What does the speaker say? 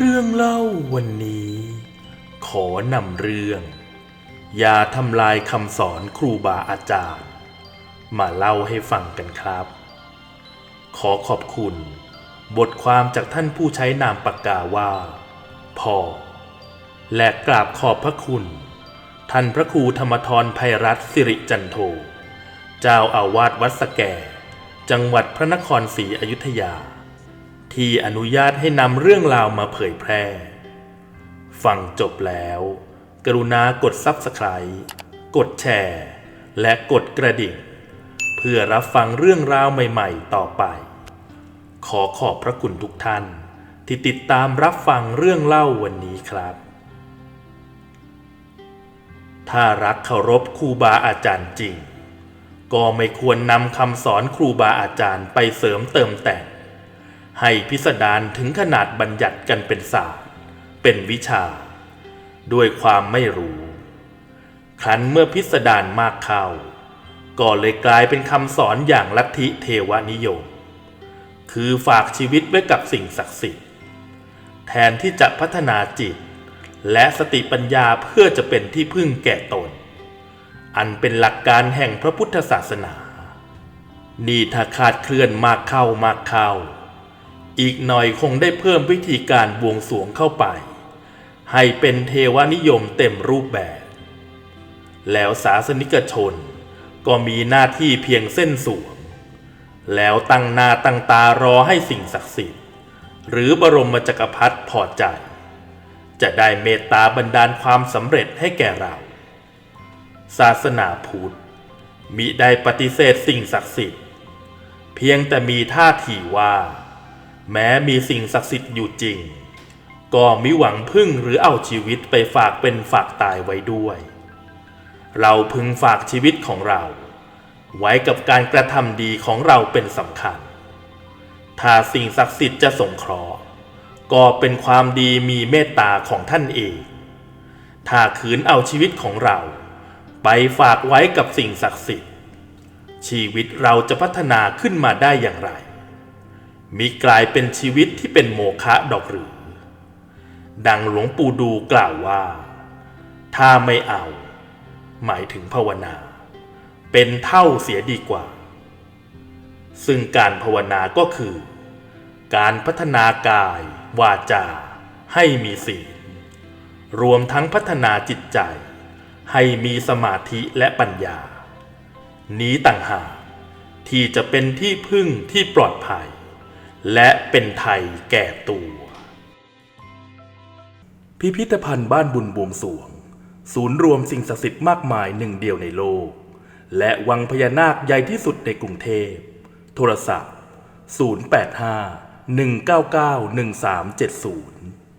เรื่องเล่าวันนี้ ขอนำเรื่อง อย่าทำลายคำสอนครูบาอาจารย์ มาเล่าให้ฟังกันครับ ขอขอบคุณ บทความจากท่านผู้ใช้นามปากกาว่าพ่อและกราบขอบพระคุณ ท่านพระครูธรรมทรไพรัตน์สิริจันโท เจ้าอาวาสวัดสแกจังหวัดพระนครศรีอยุธยา ที่อนุญาตให้นำเรื่องราวมาเผยแพร่ ฟังจบแล้ว กรุณากดซับสไคร b ์กดแชร์ และกดกระดิ่ง เพื่อรับฟังเรื่องราวใหม่ๆ ต่อไป ขอขอบพระคุณทุกท่าน ที่ติดตามรับฟังเรื่องเล่าวันนี้ครับ ถ้ารักเคารพครูบาอาจารย์จริง ก็ไม่ควรนำคำสอนครูบาอาจารย์ไปเสริมเติมแต่ง ให้พิสดารถึงขนาดบัญญัติกันเป็นศาสตร์ เป็นวิชา ด้วยความไม่รู้ ครั้นเมื่อพิสดารมากเข้าก็เลยกลายเป็นคำสอนอย่างลัทธิเทวนิยม คือฝากชีวิตไว้กับสิ่งศักดิ์สิทธิ์ แทนที่จะพัฒนาจิต และสติปัญญาเพื่อจะเป็นที่พึ่งแก่ตน อันเป็นหลักการแห่งพระพุทธศาสนา นี่ถ้าขาดเคลื่อนมากเข้ามากเข้า อีกหน่อยคงได้เพิ่มวิธีการบวงสวงเข้าไป ให้เป็นเทวนิยมเต็มรูปแบบ แล้วศาสนิกชนก็มีหน้าที่เพียงเส้นสวง แล้วตั้งหน้าตั้งตารอให้สิ่งศักดิ์สิทธิ์ หรือบรมจักรพรรดิพอใจ จะได้เมตตาบันดาลความสำเร็จให้แก่เรา ศาสนาพุทธมิได้ปฏิเสธสิ่งศักดิ์สิทธิ์ เพียงแต่มีท่าทีว่า แม้มีสิ่งศักดิ์สิทธิ์อยู่จริง ก็มิหวังพึ่งหรือเอาชีวิตไปฝากเป็นฝากตายไว้ด้วย เราพึงฝากชีวิตของเรา ไว้กับการกระทำดีของเราเป็นสำคัญ ถ้าสิ่งศักดิ์สิทธิ์จะสงเคราะห์ ก็เป็นความดีมีเมตตาของท่านเอง ถ้าขืนเอาชีวิตของเรา ไปฝากไว้กับสิ่งศักดิ์สิทธิ์ ชีวิตเราจะพัฒนาขึ้นมาได้อย่างไร มีกลายเป็นชีวิตที่เป็นโมฆะดอกหรือ ดังหลวงปู่ดูกล่าวว่า ถ้าไม่เอา หมายถึงภาวนา เป็นเท่าเสียดีกว่า ซึ่งการภาวนาก็คือ การพัฒนากาย วาจา ให้มีศีลรวมทั้งพัฒนาจิตใจ ให้มีสมาธิและปัญญา นี้ต่างหากที่จะเป็นที่พึ่งที่ปลอดภัย และเป็นไทยแก่ตัว พิพิธภัณฑ์บ้านบุญบวงสวง ศูนย์รวมสิ่งศักดิ์สิทธิ์มากมายหนึ่งเดียวในโลก และวังพญานาคใหญ่ที่สุดในกรุงเทพ โทรศัพท์ 085 199 1370